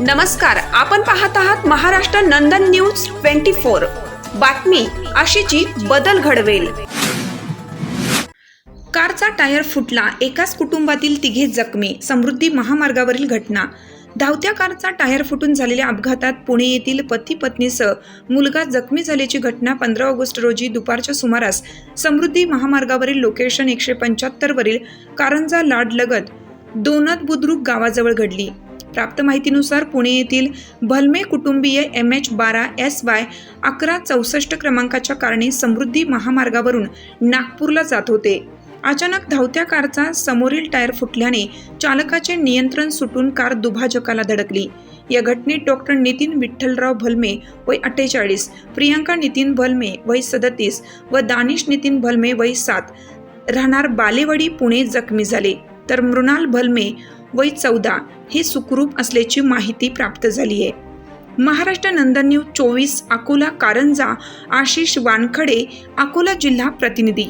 नमस्कार आपण पाहत आहात Maharashtra Nandan news twenty four. बातमी अशीची बदल घडवेल. कारचा टायर फुटला एकाच कुटुंबातील तिघे जखमी समृद्धी महामार्गावरील घटना. धावत्या कारचा टायर फुटून झालेल्या अपघातात पुणे येथील पती पत्नीसह मुलगा जखमी झाल्याची घटना पंधरा ऑगस्ट रोजी दुपारच्या सुमारास समृद्धी महामार्गावरील लोकेशन एकशे पंच्याहत्तरवरील कारंजा लाडलगत दोनद बुद्रुक गावाजवळ घडली. प्राप्त माहितीनुसार पुणे येथील भलमे कुटुंबीय एम एच बारा एस वाय अकरा चौसष्ट क्रमांकाच्या कारणे समृद्धी महामार्गावरून नागपूरला जात होते. अचानक धावत्या कारचा समोरील टायर फुटल्याने चालकाचे नियंत्रण सुटून कार दुभाजकाला धडकली. या घटनेत डॉक्टर नितीन विठ्ठलराव भलमे वय अठ्ठेचाळीस प्रियांका नितीन भलमे वय सदतीस व दानिश नितीन भलमे वय सात राहणार बालेवाडी पुणे जखमी झाले. तर मृणाल भलमे वय चौदा हे सुखरूप असल्याची माहिती प्राप्त झाली आहे. महाराष्ट्र नंदन न्यूज चोवीस अकोला कारंजा आशिष वानखडे अकोला जिल्हा प्रतिनिधी.